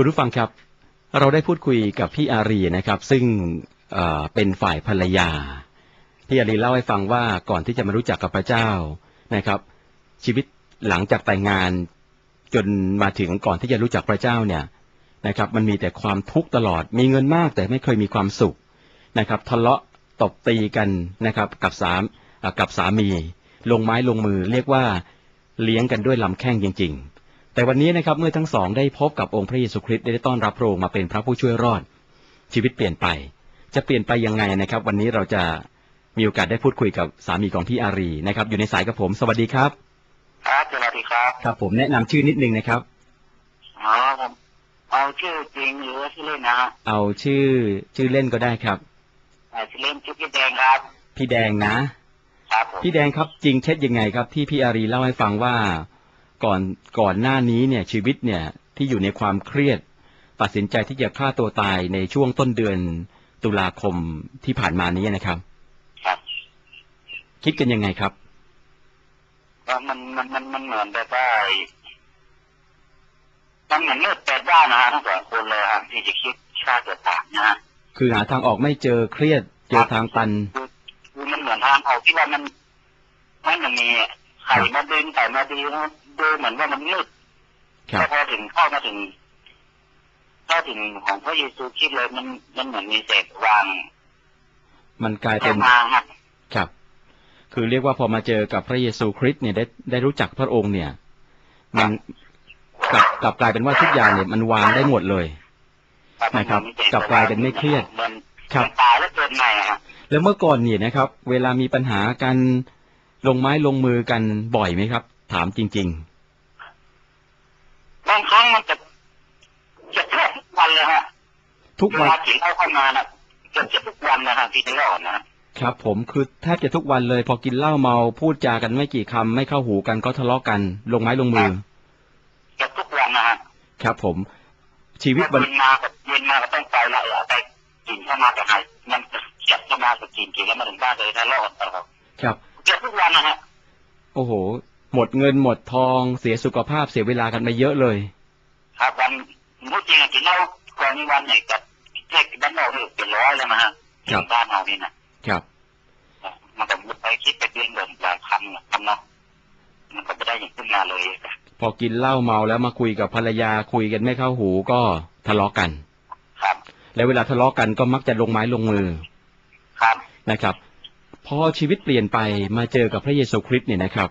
คุณผู้ฟังครับ เราได้พูดคุยกับพี่อารีนะครับ ซึ่งเเป็นฝ่ายภรรยา พี่อารีเล่าให้ฟังว่าก่อนที่จะมารู้จักกับพระเจ้านะครับ ชีวิตหลังจากแต่งงานจนมาถึงก่อนที่จะรู้จักพระเจ้าเนี่ยนะครับ มันมีแต่ความทุกข์ตลอด มีเงินมากแต่ไม่เคยมีความสุขนะครับ ทะเลาะตบตีกันนะครับกับสามกับสามี ลงไม้ลงมือเรียกว่าเลี้ยงกันด้วยลำแข้งจริง ๆ แต่วันนี้นะครับเมื่อทั้งสองได้พบกับองค์พระเยซูคริสต์ได้ต้อนรับพระองค์มาเป็นพระผู้ช่วยรอด ชีวิตเปลี่ยนไป จะเปลี่ยนไปยังไงนะครับ วันนี้เราจะมีโอกาสได้พูดคุยกับสามีของพี่อารีนะครับ อยู่ในสายกับผม สวัสดีครับครับสวัสดีครับครับผมแนะนำชื่อนิดนึงนะครับอ๋อผมเอาชื่อจริงหรือว่าชื่อเล่นนะฮะเอาชื่อชื่อเล่นก็ได้ครับอ่าชื่อเล่นชื่อพี่แดงครับ พี่แดงนะ ครับผมพี่แดงครับจริงเท็จยังไงครับที่พี่อารีเล่าให้ฟังว่า ก่อนก่อนหน้านี้เนี่ยชีวิตเนี่ยที่อยู่ในความเครียด ตัดสินใจที่จะฆ่าตัวตายในช่วงต้นเดือนตุลาคมที่ผ่านมานี้นะครับ ครับ คิดกันยังไงครับก็มันมันมันมันเหมือนแบบว่ามันเหมือนเลือดแปดด้านนะฮะทั้งสองคนเลยครับที่จะคิดฆ่าตัวตายนะฮะคือหาทางออกไม่เจอเครียดเจอทางตันคือคือมันเหมือนทางออกที่ว่ามันมันมันมีไข่มาดึงไข่มาดีนะ ดูเหมือนว่ามันมืดครับแต่พอถึงเข้ามาถึงเข้าถึงของพระเยซูคริดเลยมันมันเหมือนมีเศษวาง มันกลายเป็เข้านมาครับครับ คือเรียกว่าพอมาเจอกับพระเยซูคริสต์เนี่ยได้ได้รู้จักพระองค์เนี่ย มันกลับกลับกลายเป็นว่าทุกอย่างเนี่ยมันวางได้หมดเลยนะครับ กลับกลายเป็นไม่เครียดมันครับมันตายแล้วเกิดใหม่อะครับแล้วเมื่อก่อนเนี่ยนะครับ เวลามีปัญหากันลงไม้ลงมือกันบ่อยไหมครับ ถามจริงบางครั้งมันจะจะแทบทุกวันเลยฮะๆทุกเววันลากินเหล้าเข้ามาน่ะเกือบจะทุกวันนะฮะที่จะรอดนะฮะครับ ผมคือแทบจะทุกวันเลย พอกินเหล้าเมาพูดจากันไม่กี่คำไม่เข้าหูกันก็ทะเลาะกัน ลงไม้ลงมือเกือบทุกวันนะฮะครับ ผม ชีวิตวันเย็นมากับเย็นมาก็ต้องไปละเอาไปกินเข้ามากับใครมันจะเก็บเข้ามากับกินกินแล้วมาถึงบ้านเลยทะเลาะกันตลอดครับเกือบทุกวันนะฮะ โอ้โห หมดเงินหมดทองเสียสุขภาพเสียเวลากันไปเยอะเลย ครับวันพูดจริงอะกินเหล้าก่อนนี้วันไหนกับแค่บ้านนอกนี่เป็นร้อยแล้วนะฮะครับบ้านเรานี่นะครับมันก็ไปคิดไปเดือนเดิมหลายครั้งนะคำเนาะมันก็ไม่ได้อย่างขึ้นมาเลยพอกินเหล้าเมาแล้วมาคุยกับภรรยาคุยกันไม่เข้าหูก็ทะเลาะกัน ครับ แล้วเวลาทะเลาะกันก็มักจะลงไม้ลงมือ ครับนะครับ พอชีวิตเปลี่ยนไปมาเจอกับพระเยซูคริสต์เนี่ยนะครับ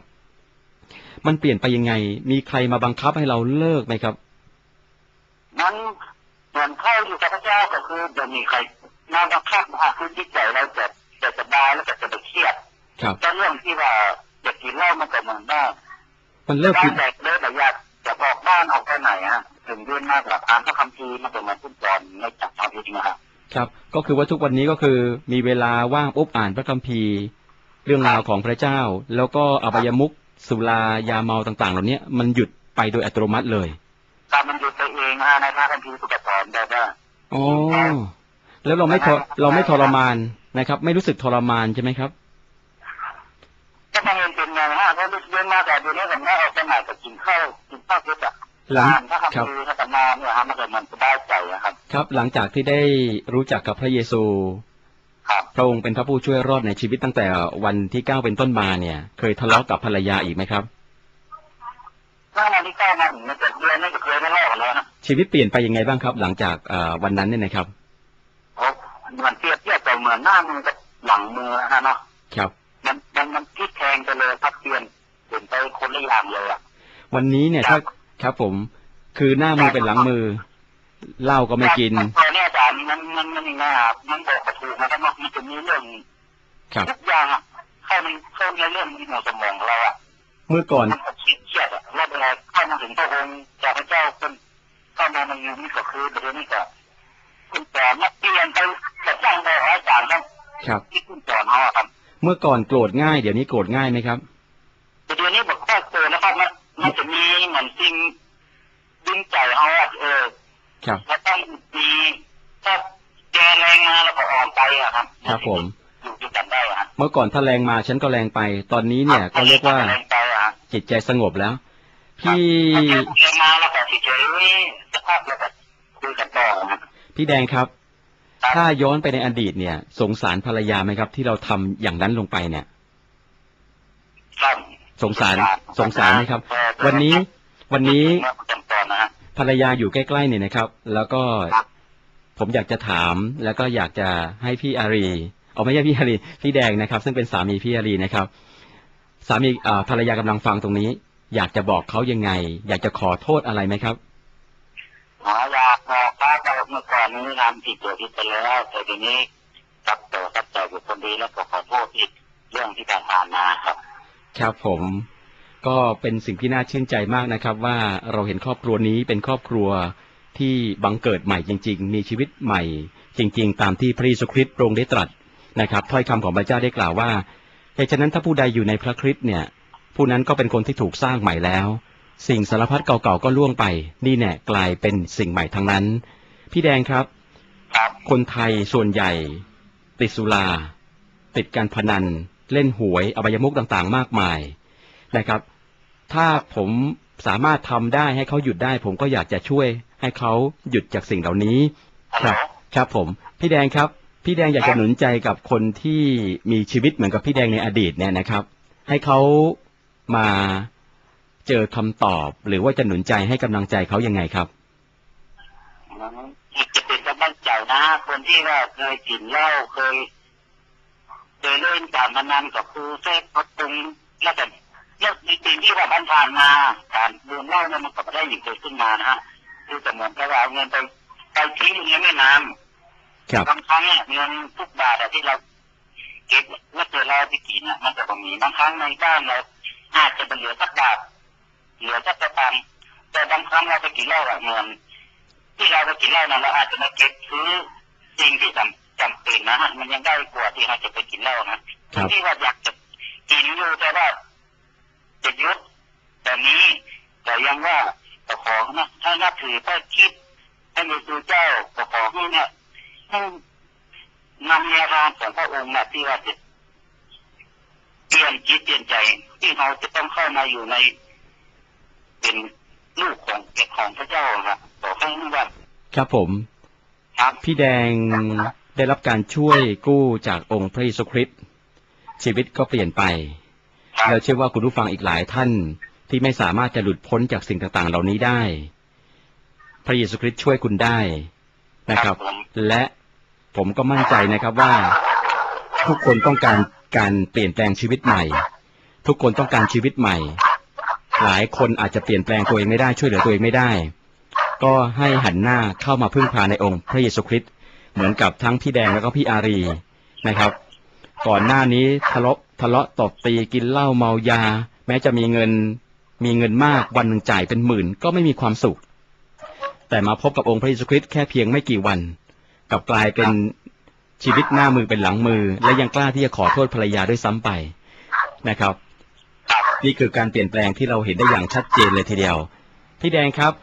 มันเปลี่ยนไปยังไง มีใครมาบังคับให้เราเลิกไหมครับนั้นเหมือนเข้าอยู่กับพระเจ้าก็คือจะมีใครมาบังคับมาคือจิตใจเราจะจะสบายแล้วก็จะไม่เครียดครับแต่เรื่องที่ว่าจะกินเหล้ามันก็เหมือนว่ามันเลิกบ้ากินนแตกเลยแต่อยากจะออกบ้านออกไปไหนฮะถึงเดือนมากหลักอ่านพระคัมภีร์มันก็เหมือนฟุตบอลไม่จับเอาจริงๆนะครับครับ ก็คือว่าทุกวันนี้ก็คือมีเวลาว่างปุ๊บอ่านพระคัมภีร์ เรื่องราวของพระเจ้า แล้วก็อบายมุข สุรายาเมาต่าง ๆ เหล่านี้มันหยุดไปโดยอัตโนมัติเลยการมันหยุดไปเองฮะในพระคัมภีร์ก็จะสอนแบบว่าอ๋อแล้วเราไม่ทรเราไม่ทรมานนะครับ ไม่รู้สึกทรมานใช่ไหมครับก็มาเห็นเป็นไงฮะเพราะเดือนมาแต่เดือนนี้ผมไม่ออกไปไหนก็กินข้าวกินข้าวเยอะอะหลังอ่านพระคัมครับภีร์พระธรรมเนี่ยฮะมันก็มันสบายใจอะครับ ครับ หลังจากที่ได้รู้จักกับพระเยซูครับ พระองค์เป็นพระผู้ช่วยรอดในชีวิตตั้งแต่วันที่เก้าเป็นต้นมาเนี่ย เคยทะเลาะกับภรรยาอีกไหมครับถ้าวันที่เก้ามาถึงในเจ็ดเดือนนี่ก็เคยไม่รอดแล้วนะชีวิตเปลี่ยนไปยังไงบ้างครับ หลังจากวันนั้นเนี่ยนะครับโอ้มันเทียบเทียบแต่เหมือนหน้ามือกับหลังมือฮะเนาะครับมันมันมันพลิกแพงไปเลยครับเปลี่ยนเปลี่ยนไปคนละอย่างเลยอะวันนี้เนี่ยถ้าครับผม คือหน้ามือเป็นหลังมือเหล้าก็ไม่กิน นี้มันมันมันงไงอะมันบอกกระถูกนะครับมันจะมีเรื่องทุกอย่างอะเข้ามันเข้าในเรื่องที่หัวสมองเราอะเมื่อก่อนมันครียดเครียดอะแล้วเวลาเข้ามาถึงพระองค์จากพระเจ้าคนเข้ามาในยุคนี้ก็คือเดี๋ยวนี้ก็คุณสอนมาเปลี่ยนไปจะสร้างได้อาจารย์ครับครับที่คุณสอนเขาอครับ เมื่อก่อนโกรธง่ายเดี๋ยวนี้โกรธง่ายไหมครับเดี๋ยวนี้บอกว่าเจอนะครับมันมันจะมีเหมือนสิ่งดึงใจเขาอะเออครับแล้วต้องมี ถ้าแกแรงมาแล้วก็อ่อนไปอะครับครับผมอยู่ด้วยกันได้อะฮะเมื่อก่อนถ้าแรงมาฉันก็แรงไป ตอนนี้เนี่ยก็เรียกว่าแรงไปอะฮะจิตใจสงบแล้ว พี่ถ้าแกแรงมาแล้วก็ที่เฉยสภาพแล้วก็คุยกันต่อนะพี่แดงครับครับ ถ้าย้อนไปในอดีตเนี่ย สงสารภรรยาไหมครับ ที่เราทำอย่างนั้นลงไปเนี่ยครับสงสารสงสารไหมครับ วันนี้วันนี้จำตอนนะฮะภรรยาอยู่ใกล้ๆเนี่ยนะครับ แล้วก็ครับ ผมอยากจะถามแล้วก็อยากจะให้พี่อารีเอาไม่ใช่พี่อารีพี่แดงนะครับ ซึ่งเป็นสามีพี่อารีนะครับ สามีเอ่อภรรยากำลังฟังตรงนี้ อยากจะบอกเขายังไง อยากจะขอโทษอะไรไหมครับหมออยากบอกว่าเราเมื่อก่อนนี้ทำผิดตัวผิดไปแล้วแต่ทีนี้กลับตัวกลับใจอยู่คนดีแล้วก็ขอโทษอีกเรื่องที่ผ่านมาครับ ครับผมก็เป็นสิ่งที่น่าชื่นใจมากนะครับ ว่าเราเห็นครอบครัวนี้เป็นครอบครัว ที่บังเกิดใหม่จริง ๆ มีชีวิตใหม่ จริง ๆ ตามที่พระเยซูคริสต์ทรงได้ตรัสนะครับถ้อยคำของพระเจ้าได้กล่าวว่าเหตุฉะนั้นถ้าผู้ใดอยู่ในพระคริสต์เนี่ย ผู้นั้นก็เป็นคนที่ถูกสร้างใหม่แล้ว สิ่งสารพัดเก่าๆก็ล่วงไป นี่แน่กลายเป็นสิ่งใหม่ทั้งนั้น พี่แดงครับครับคนไทยส่วนใหญ่ ติดสุราติดการพนัน เล่นหวยอบายมุกต่างๆ มากมายนะครับ ถ้าผม สามารถทำได้ให้เขาหยุดได้ ผมก็อยากจะช่วย ให้เขาหยุดจากสิ่งเหล่านี้ครับ ครับผม พี่แดงครับ พี่แดงอยากจะหนุนใจกับคนที่มีชีวิตเหมือนกับพี่แดงในอดีตเนี่ยนะครับ ให้เขามาเจอคำตอบ หรือว่าจะหนุนใจให้กำลังใจเขายังไงครับอีกจะเป็นกำลังใจนะ คนที่ว่าเคยกินเหล้าเคยเคยเล่นการพนันก็คือเซฟพัดตรงแล้วแต่ เรื่องจริงๆที่ว่ามันผ่านมาการดื่มเหล้าเนี่ยมันก็ไม่ได้หยิบเกิดขึ้นมานะฮะคือแต่เหมือนกับว่าเอาเงินไปไปทิ้งในแม่น้ำครับบางครั้งเนี่ยเงินทุกบาทอะที่เราเก็บเมื่อเกิดเราไปกินอะมันจะต้องมีบางครั้งในบ้านเราอาจจะเป็นเหลือสักบาทเหลือสักกระตังแต่บางครั้งเราไปกินเหล้าอะเงินที่เราไปกินเหล้านั้นเราอาจจะมาเก็บซื้อสิ่งที่จำจำเป็นนะฮะมันยังได้กว่าที่เราจะไปกินเหล้านะครับที่ว่าอยากจะกินอยู่แต่ว่า จะหยุดแต่นี้แต่ยังว่าก็ขอนะถ้านับถือถ้าคิดให้มีตัวเจ้าก็ขอให้เนี่ยให้นำแนวทางของพระองค์นะที่ว่าจะเปลี่ยนจิตเปลี่ยนใจที่เราจะต้องเข้ามาอยู่ใน เป็นลูกของเอกของพระเจ้าครับขอให้ว่าครับผม ครับพี่แดงได้รับการช่วยกู้จากองค์พระเยซูคริสต์ชีวิตก็เปลี่ยนไปครับ แล้วเชื่อว่าคุณผู้ฟังอีกหลายท่านที่ไม่สามารถจะหลุดพ้นจากสิ่งต่างๆ เหล่านี้ได้ พระเยซูคริสต์ช่วยคุณได้นะครับผมและผมก็มั่นใจนะครับว่า ทุกคนต้องการการเปลี่ยนแปลงชีวิตใหม่ ทุกคนต้องการชีวิตใหม่ หลายคนอาจจะเปลี่ยนแปลงตัวเองไม่ได้ช่วยเหลือตัวเองไม่ได้ ก็ให้หันหน้าเข้ามาพึ่งพาในองค์ พระเยซูคริสต์เหมือนกับทั้งพี่แดงแล้วก็พี่อารีนะครับ ก่อนหน้านี้ทะเลาะทะเลาะตบตีกินเหล้าเมายา แม้จะมีเงินมีเงินมากวันหนึ่งจ่ายเป็นหมื่นก็ไม่มีความสุข แต่มาพบกับองค์พระเยซูคริสต์แค่เพียงไม่กี่วันกลับกลายเป็นชีวิตหน้ามือเป็นหลังมือ และยังกล้าที่จะขอโทษภรรยาด้วยซ้ำไปนะครับครับ นี่คือการเปลี่ยนแปลงที่เราเห็นได้อย่างชัดเจนเลยทีเดียว พี่แดงครับ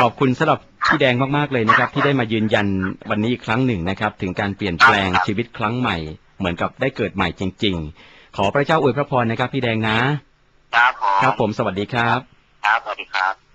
ขอบคุณสำหรับพี่แดงมากๆเลยนะครับ ที่ได้มายืนยันวันนี้อีกครั้งหนึ่งนะครับ ถึงการเปลี่ยนแปลงชีวิตครั้งใหม่ เหมือนกับได้เกิดใหม่จริง ๆ ขอพระเจ้าอวยพระพรนะครับ พี่แดงนะ ครับผมครับผมสวัสดีครับ ครับสวัสดีครับ